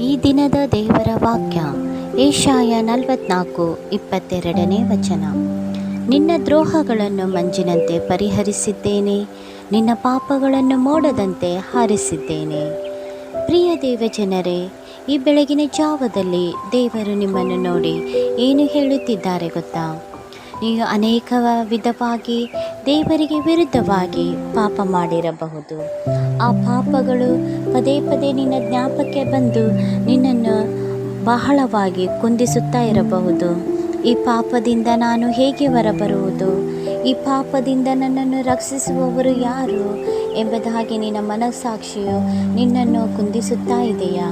ಈ ದಿನದ ದೇವರ ವಾಕ್ಯ, ಏಷಾಯ ನಲವತ್ನಾಲ್ಕು, ಇಪ್ಪತ್ತೆರಡನೇ ವಚನ. ನಿನ್ನ ದ್ರೋಹಗಳನ್ನು ಮಂಜಿನಂತೆ ಪರಿಹರಿಸಿದ್ದೇನೆ, ನಿನ್ನ ಪಾಪಗಳನ್ನು ಮೋಡದಂತೆ ಹಾರಿಸಿದ್ದೇನೆ. ಪ್ರಿಯ ದೇವಜನರೇ, ಈ ಬೆಳಗಿನ ಜಾವದಲ್ಲಿ ದೇವರು ನಿಮ್ಮನ್ನು ನೋಡಿ ಏನು ಹೇಳುತ್ತಿದ್ದಾರೆ ಗೊತ್ತಾ? ನೀವು ಅನೇಕ ವಿಧವಾಗಿ ದೇವರಿಗೆ ವಿರುದ್ಧವಾಗಿ ಪಾಪ ಮಾಡಿರಬಹುದು. ಆ ಪಾಪಗಳು ಪದೇ ಪದೇ ನಿನ್ನ ಜ್ಞಾಪಕ್ಕೆ ಬಂದು ನಿನ್ನನ್ನು ಬಹಳವಾಗಿ ಕುಂದಿಸುತ್ತಾ ಇರಬಹುದು. ಈ ಪಾಪದಿಂದ ನಾನು ಹೇಗೆ ಹೊರಬರುವುದು? ಈ ಪಾಪದಿಂದ ನನ್ನನ್ನು ರಕ್ಷಿಸುವವರು ಯಾರು ಎಂಬುದಾಗಿ ನಿನ್ನ ಮನಸ್ಸಾಕ್ಷಿಯು ನಿನ್ನನ್ನು ಕುಂದಿಸುತ್ತಾ ಇದೆಯಾ?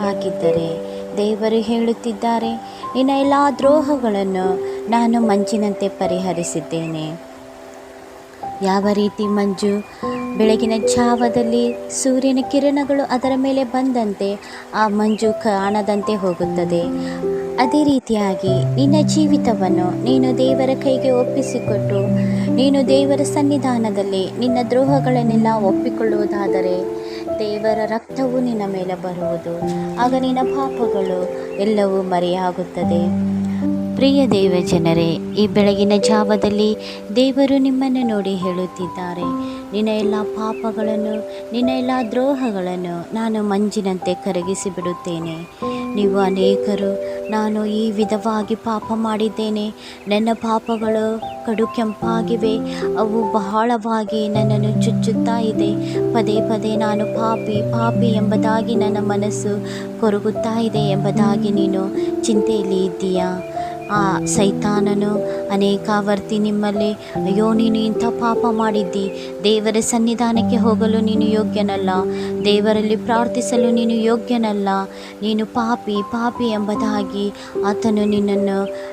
ಹಾಗಿದ್ದರೆ ದೇವರು ಹೇಳುತ್ತಿದ್ದಾರೆ, ನಿನ್ನ ಎಲ್ಲ ದ್ರೋಹಗಳನ್ನು ನಾನು ಮಂಜಿನಂತೆ ಪರಿಹರಿಸಿದ್ದೇನೆ. ಯಾವ ರೀತಿ ಮಂಜು ಬೆಳಗಿನ ಜಾವದಲ್ಲಿ ಸೂರ್ಯನ ಕಿರಣಗಳು ಅದರ ಮೇಲೆ ಬಂದಂತೆ ಆ ಮಂಜು ಕಾಣದಂತೆ ಹೋಗುತ್ತದೆ. ಅದೇ ರೀತಿಯಾಗಿ ನಿನ್ನ ಜೀವಿತವನ್ನು ನೀನು ದೇವರ ಕೈಗೆ ಒಪ್ಪಿಸಿಕೊಟ್ಟು, ನೀನು ದೇವರ ಸನ್ನಿಧಾನದಲ್ಲಿ ನಿನ್ನ ದ್ರೋಹಗಳನ್ನೆಲ್ಲ ಒಪ್ಪಿಕೊಳ್ಳುವುದಾದರೆ ದೇವರ ರಕ್ತವು ನಿನ್ನ ಮೇಲೆ ಬರುವುದು. ಆಗ ನಿನ್ನ ಪಾಪಗಳು ಎಲ್ಲವೂ ಮರೆಯಾಗುತ್ತದೆ. ಪ್ರಿಯ ದೇವ ಜನರೇ ಈ ಬೆಳಗಿನ ಜಾವದಲ್ಲಿ ದೇವರು ನಿಮ್ಮನ್ನು ನೋಡಿ ಹೇಳುತ್ತಿದ್ದಾರೆ. ನಿನ್ನ ಎಲ್ಲ ಪಾಪಗಳನ್ನು, ನಿನ್ನ ಎಲ್ಲ ದ್ರೋಹಗಳನ್ನು ನಾನು ಮಂಜಿನಂತೆ ಕರಗಿಸಿ ಬಿಡುತ್ತೇನೆ ನೀವು ಅನೇಕರು, ನಾನು ಈ ವಿಧವಾಗಿ ಪಾಪ ಮಾಡಿದ್ದೇನೆ. ನನ್ನ ಪಾಪಗಳು ಕಡು ಕೆಂಪಾಗಿವೆ ಅವು ಬಹಳವಾಗಿ ನನ್ನನ್ನು ಚುಚ್ಚುತ್ತಾ ಇದೆ. ಪದೇ ಪದೇ ನಾನು ಪಾಪಿ ಪಾಪಿ ಎಂಬುದಾಗಿ ನನ್ನ ಮನಸ್ಸು ಕೊರಗುತ್ತಾ ಇದೆ ಎಂಬುದಾಗಿ ನೀನು ಚಿಂತೆಯಲ್ಲಿ ಇದ್ದೀಯಾ? ಆ ಸೈತಾನನು, ಅನೇಕಾವರ್ತಿ ನಿಮ್ಮಲ್ಲಿ, ಅಯ್ಯೋ, ನೀನು ಇಂಥ ಪಾಪ ಮಾಡಿದ್ದಿ. ದೇವರ ಸನ್ನಿಧಾನಕ್ಕೆ ಹೋಗಲು ನೀನು ಯೋಗ್ಯನಲ್ಲ. ದೇವರಲ್ಲಿ ಪ್ರಾರ್ಥಿಸಲು ನೀನು ಯೋಗ್ಯನಲ್ಲ. ನೀನು ಪಾಪಿ ಪಾಪಿ ಎಂಬುದಾಗಿ ಆತನು ನಿನ್ನನ್ನು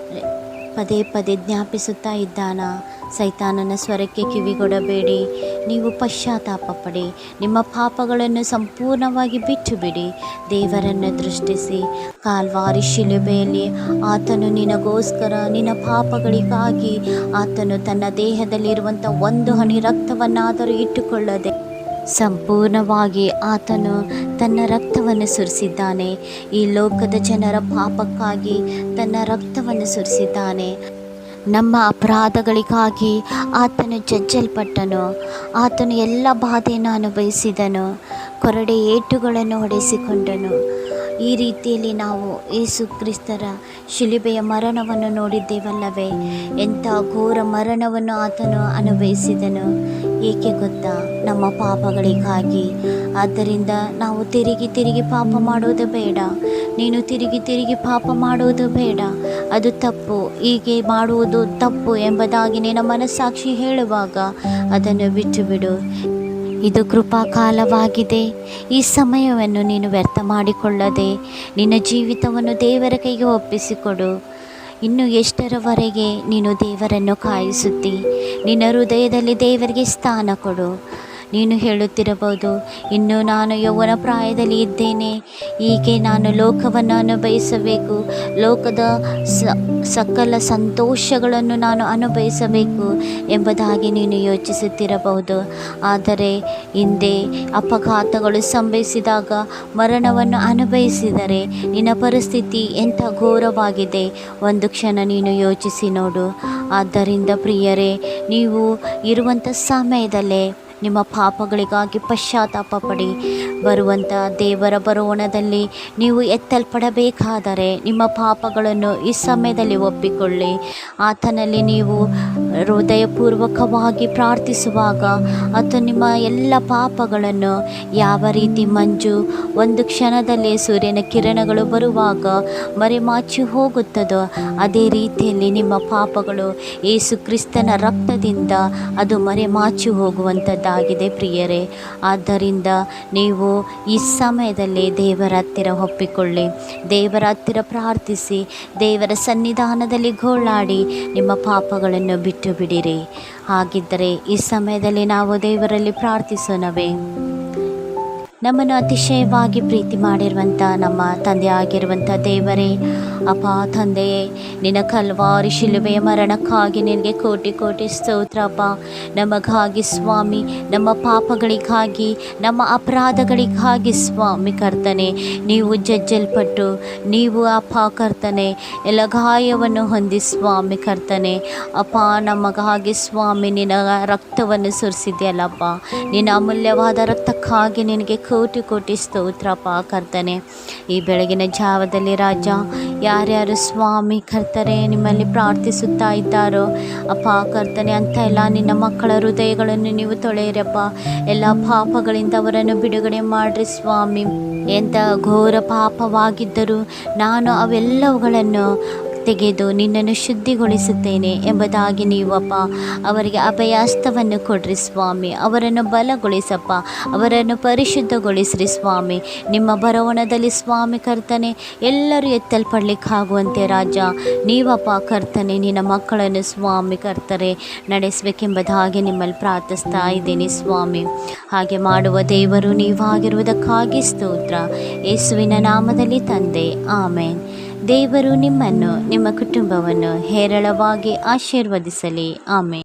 ಪದೇ ಪದೇ ಜ್ಞಾಪಿಸುತ್ತಾ ಇದ್ದಾನ. ಸೈತಾನನ ಸ್ವರಕ್ಕೆ ಕಿವಿಗೊಡಬೇಡಿ. ನೀವು ಪಶ್ಚಾತ್ತಾಪ ಪಡಿ. ನಿಮ್ಮ ಪಾಪಗಳನ್ನು ಸಂಪೂರ್ಣವಾಗಿ ಬಿಟ್ಟು ಬಿಡಿ ದೇವರನ್ನು ದೃಷ್ಟಿಸಿ. ಕಾಲ್ವಾರಿ ಶಿಲುಬೆಯಲ್ಲಿ ಆತನು ನಿನಗೋಸ್ಕರ ನಿನ್ನ ಪಾಪಗಳಿಗಾಗಿ ಆತನು ತನ್ನ ದೇಹದಲ್ಲಿರುವಂಥ ಒಂದು ಹನಿ ರಕ್ತವನ್ನಾದರೂ ಇಟ್ಟುಕೊಳ್ಳದೆ ಸಂಪೂರ್ಣವಾಗಿ ಆತನು ತನ್ನ ರಕ್ತವನ್ನು ಸುರಿಸಿದ್ದಾನೆ. ಈ ಲೋಕದ ಜನರ ಪಾಪಕ್ಕಾಗಿ ತನ್ನ ರಕ್ತವನ್ನು ಸುರಿಸಿದ್ದಾನೆ. ನಮ್ಮ ಅಪರಾಧಗಳಿಗಾಗಿ ಆತನು ಜಜ್ಜಲ್ಪಟ್ಟನು. ಆತನು ಎಲ್ಲ ಬಾಧೆಯನ್ನು ಅನುಭವಿಸಿದನು. ಕೊರಡೆ ಏಟುಗಳನ್ನು ಹೊಡೆಸಿಕೊಂಡನು. ಈ ರೀತಿಯಲ್ಲಿ ನಾವು ಯೇಸು ಕ್ರಿಸ್ತರ ಶಿಲುಬೆಯ ಮರಣವನ್ನು ನೋಡಿದ್ದೇವಲ್ಲವೇ? ಎಂಥ ಘೋರ ಮರಣವನ್ನು ಆತನು ಅನುಭವಿಸಿದನು. ಏಕೆ ಗೊತ್ತಾ? ನಮ್ಮ ಪಾಪಗಳಿಗಾಗಿ. ಆದ್ದರಿಂದ ನಾವು ತಿರುಗಿ ತಿರುಗಿ ಪಾಪ ಮಾಡೋದು ಬೇಡ. ನೀನು ತಿರುಗಿ ತಿರುಗಿ ಪಾಪ ಮಾಡುವುದು ಬೇಡ. ಅದು ತಪ್ಪು. ಹೀಗೆ ಮಾಡುವುದು ತಪ್ಪು ಎಂಬುದಾಗಿ ನಿನ್ನ ಮನಸ್ಸಾಕ್ಷಿ ಹೇಳುವಾಗ ಅದನ್ನು ಬಿಟ್ಟು ಬಿಡು ಇದು ಕೃಪಾಕಾಲವಾಗಿದೆ. ಈ ಸಮಯವನ್ನು ನೀನು ವ್ಯರ್ಥ ಮಾಡಿಕೊಳ್ಳದೆ ನಿನ್ನ ಜೀವಿತವನ್ನು ದೇವರ ಕೈಗೆ ಒಪ್ಪಿಸಿಕೊಡು. ಇನ್ನು ಎಷ್ಟರವರೆಗೆ ನೀನು ದೇವರನ್ನು ಕಾಯಿಸುತ್ತಿ? ನಿನ್ನ ಹೃದಯದಲ್ಲಿ ದೇವರಿಗೆ ಸ್ಥಾನ ಕೊಡು. ನೀನು ಹೇಳುತ್ತಿರಬಹುದು. ಇನ್ನು ನಾನು ಯೌವನ ಪ್ರಾಯದಲ್ಲಿ ಇದ್ದೇನೆ. ಹೀಗೆ ನಾನು ಲೋಕವನ್ನು ಅನುಭವಿಸಬೇಕು. ಲೋಕದ ಸಕಲ ಸಂತೋಷಗಳನ್ನು ನಾನು ಅನುಭವಿಸಬೇಕು ಎಂಬುದಾಗಿ ನೀನು ಯೋಚಿಸುತ್ತಿರಬಹುದು. ಆದರೆ ಹಿಂದೆ ಅಪಘಾತಗಳು ಸಂಭವಿಸಿದಾಗ ಮರಣವನ್ನು ಅನುಭವಿಸಿದರೆ ನಿನ್ನ ಪರಿಸ್ಥಿತಿ ಎಂಥ ಘೋರವಾಗಿದೆ? ಒಂದು ಕ್ಷಣ ನೀನು ಯೋಚಿಸಿ ನೋಡು. ಆದ್ದರಿಂದ ಪ್ರಿಯರೇ, ನೀವು ಇರುವಂಥ ಸಮಯದಲ್ಲೇ ನಿಮ್ಮ ಪಾಪಗಳಿಗಾಗಿ ಪಶ್ಚಾತ್ತಾಪ ಪಡಿ. ಬರುವಂಥ ದೇವರ ಬರೋಣದಲ್ಲಿ ನೀವು ಎತ್ತಲ್ಪಡಬೇಕಾದರೆ ನಿಮ್ಮ ಪಾಪಗಳನ್ನು ಈ ಸಮಯದಲ್ಲಿ ಒಪ್ಪಿಕೊಳ್ಳಿ. ಆತನಲ್ಲಿ ನೀವು ಹೃದಯಪೂರ್ವಕವಾಗಿ ಪ್ರಾರ್ಥಿಸುವಾಗ ಅಥವಾ ನಿಮ್ಮ ಎಲ್ಲ ಪಾಪಗಳನ್ನು ಯಾವ ರೀತಿ ಮಂಜು ಒಂದು ಕ್ಷಣದಲ್ಲಿ ಸೂರ್ಯನ ಕಿರಣಗಳು ಬರುವಾಗ ಮರೆಮಾಚಿ ಹೋಗುತ್ತದೋ ಅದೇ ರೀತಿಯಲ್ಲಿ ನಿಮ್ಮ ಪಾಪಗಳು ಯೇಸು ಕ್ರಿಸ್ತನ ರಕ್ತದಿಂದ ಅದು ಮರೆಮಾಚಿ ಹೋಗುವಂಥದ್ದಾಗಿದೆ ಪ್ರಿಯರೇ. ಆದ್ದರಿಂದ ನೀವು ಈ ಸಮಯದಲ್ಲಿ ದೇವರ ಹತ್ತಿರ ಒಪ್ಪಿಕೊಳ್ಳಿ. ದೇವರ ಹತ್ತಿರ ಪ್ರಾರ್ಥಿಸಿ. ದೇವರ ಸನ್ನಿಧಾನದಲ್ಲಿ ಗೋಳಾಡಿ ನಿಮ್ಮ ಪಾಪಗಳನ್ನು ಬಿಟ್ಟು ಬಿಡಿರಿ ಹಾಗಿದ್ದರೆ ಈ ಸಮಯದಲ್ಲಿ ನಾವು ದೇವರಲ್ಲಿ ಪ್ರಾರ್ಥಿಸೋಣವೇ. ನಮ್ಮನ್ನು ಅತಿಶಯವಾಗಿ ಪ್ರೀತಿ ಮಾಡಿರುವಂಥ ನಮ್ಮ ತಂದೆ ಆಗಿರುವಂಥ ದೇವರೇ, ಅಪ್ಪ ತಂದೆಯೇ ನಿನ್ನ ಕಲ್ವಾರಿ ಶಿಲುಬೆಯ ಮರಣಕ್ಕಾಗಿ ನಿನಗೆ ಕೋಟಿ ಕೋಟಿ ಸ್ತೋತ್ರಪ್ಪ ನಮಗಾಗಿ ಸ್ವಾಮಿ, ನಮ್ಮ ಪಾಪಗಳಿಗಾಗಿ, ನಮ್ಮ ಅಪರಾಧಗಳಿಗಾಗಿ ಸ್ವಾಮಿ ಕರ್ತನೆ, ನೀವು ಜಜ್ಜಲ್ಪಟ್ಟು, ನೀವು ಅಪ್ಪ ಕರ್ತನೆ ಎಲ್ಲ ಗಾಯವನ್ನು ಹೊಂದಿ ಸ್ವಾಮಿ ಕರ್ತನೆ. ಅಪ್ಪ, ನಮಗಾಗಿ ಸ್ವಾಮಿ, ನಿನ್ನ ರಕ್ತವನ್ನು ಸುರಿಸಿದ್ಯಲ್ಲಪ್ಪ. ನಿನ್ನ ಅಮೂಲ್ಯವಾದ ರಕ್ತಕ್ಕಾಗಿ ನಿನಗೆ ಕೋಟಿ ಕೋಟಿ ಸ್ತೋತ್ರಪ್ಪ ಕರ್ತನೆ. ಈ ಬೆಳಗಿನ ಜಾವದಲ್ಲಿ ರಾಜ, ಯಾರ್ಯಾರು ಸ್ವಾಮಿ ಕರ್ತರೆ ನಿಮ್ಮಲ್ಲಿ ಪ್ರಾರ್ಥಿಸುತ್ತಾ ಇದ್ದಾರೋ, ಅಪ್ಪ ಕರ್ತನೆ ಅಂತ ಎಲ್ಲ ನಿನ್ನ ಮಕ್ಕಳ ಹೃದಯಗಳನ್ನು ನೀವು ತೊಳೆಯಿರಪ್ಪ. ಎಲ್ಲ ಪಾಪಗಳಿಂದ ಅವರನ್ನು ಬಿಡುಗಡೆ ಮಾಡಿರಿ ಸ್ವಾಮಿ. ಎಂಥ ಘೋರ ಪಾಪವಾಗಿದ್ದರೂ ನಾನು ಅವೆಲ್ಲವುಗಳನ್ನು ತೆಗೆದು ನಿನ್ನನ್ನು ಶುದ್ಧಿಗೊಳಿಸುತ್ತೇನೆ ಎಂಬುದಾಗಿ ನೀವಪ್ಪ. ಅವರಿಗೆ ಅಭಯಾಸ್ತವನ್ನು ಕೊಡ್ರಿ ಸ್ವಾಮಿ. ಅವರನ್ನು ಬಲಗೊಳಿಸಪ್ಪ. ಅವರನ್ನು ಪರಿಶುದ್ಧಗೊಳಿಸ್ರಿ ಸ್ವಾಮಿ. ನಿಮ್ಮ ಬರವಣದಲ್ಲಿ ಸ್ವಾಮಿ ಕರ್ತನೆ, ಎಲ್ಲರೂ ಎತ್ತಲ್ಪಡ್ಲಿಕ್ಕಾಗುವಂತೆ ರಾಜ. ನೀವಪ್ಪ ಕರ್ತನೆ, ನಿನ್ನ ಮಕ್ಕಳನ್ನು ಸ್ವಾಮಿ ಕರ್ತರೆ ನಡೆಸಬೇಕೆಂಬುದಾಗಿ ನಿಮ್ಮಲ್ಲಿ ಪ್ರಾರ್ಥಿಸ್ತಾ ಇದ್ದೀನಿ ಸ್ವಾಮಿ. ಹಾಗೆ ಮಾಡುವ ದೇವರು ನೀವಾಗಿರುವುದಕ್ಕಾಗಿ ಸ್ತೋತ್ರ. ಯೇಸುವಿನ ನಾಮದಲ್ಲಿ ತಂದೆ. ಆಮೇನ್. ದೇವರು ನಿಮ್ಮನ್ನು ನಿಮ್ಮ ಕುಟುಂಬವನ್ನು ಹೇರಳವಾಗಿ ಆಶೀರ್ವದಿಸಲಿ. ಆಮೇಲೆ